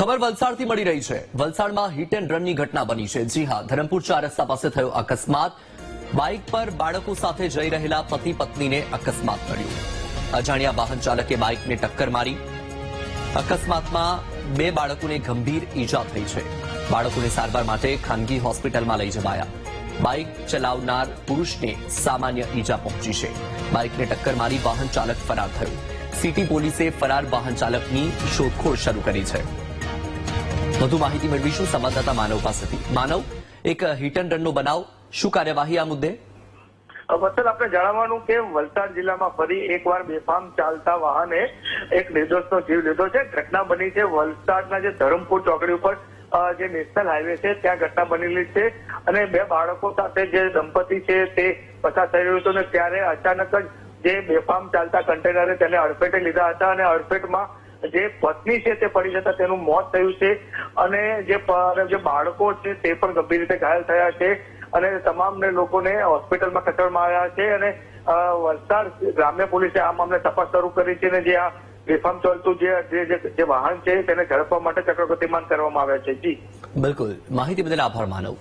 ખબર વલસાડથી મળી રહી છે. વલસાડમાં હિટ એન્ડ રનની ઘટના બની છે. જી હા, ધરમપુર ચાર રસ્તા પાસે થયો અકસ્માત. બાઇક પર બાળકો સાથે જઈ રહેલા પતિ પત્નીને અકસ્માત નડ્યો અજાણ્યા વાહન ચાલકે બાઇકને ટક્કર મારી. અકસ્માતમાં બે બાળકોને ગંભીર ઈજા થઈ છે. બાળકોને સારવાર માટે ખાનગી હોસ્પિટલમાં લઈ જવાયા. બાઇક ચલાવનાર પુરુષને સામાન્ય ઈજા પહોંચી છે. બાઇકને ટક્કર મારી વાહન ચાલક ફરાર થયો. સિટી પોલીસે ફરાર વાહન ચાલકની શોધખોળ શરૂ કરી છે. વધુ માહિતી મેળવીશું સંવાદદાતા માનવ પાસેથી. માનવ, એક હિટ એન્ડ રનનો બનાવ, શું કાર્યવાહી આ મુદ્દે? વત્સલ, આપણે જણાવવાનું કે વલસાડ જિલ્લામાં ફરી એકવાર બેફામ ચાલતા વાહને એક નિર્દોષનો જીવ લીધો છે. ઘટના બની છે વલસાડના જે ધરમપુર ચોકડી ઉપર જે નેશનલ હાઈવે છે, ત્યાં ઘટના બનેલી છે અને બે બાળકો સાથે જે દંપતી છે તે પસાર થઈ રહ્યું હતું અને ત્યારે અચાનક જ જે બેફામ ચાલતા કન્ટેનરે તેને અડફેટે લીધા હતા અને અડફેટમાં જે પત્ની છે તે પડી જતા તેનું મોત થયું છે અને જે જે બાળકો છે તે પણ ગંભીર રીતે ઘાયલ થયા છે અને તમામને લોકોને હોસ્પિટલમાં ખસેડવામાં આવ્યા છે અને વલસાડ ગ્રામ્ય પોલીસે આ મામલે તપાસ શરૂ કરી છે અને જે આ બેફામ ચાલતું જે, જે- વાહન છે તેને ઝડપવા માટે ચક્ર ગતિમાન કરવામાં આવ્યા છે. જી. બિલકુલ. માહિતી બદલ આભાર, માનવ.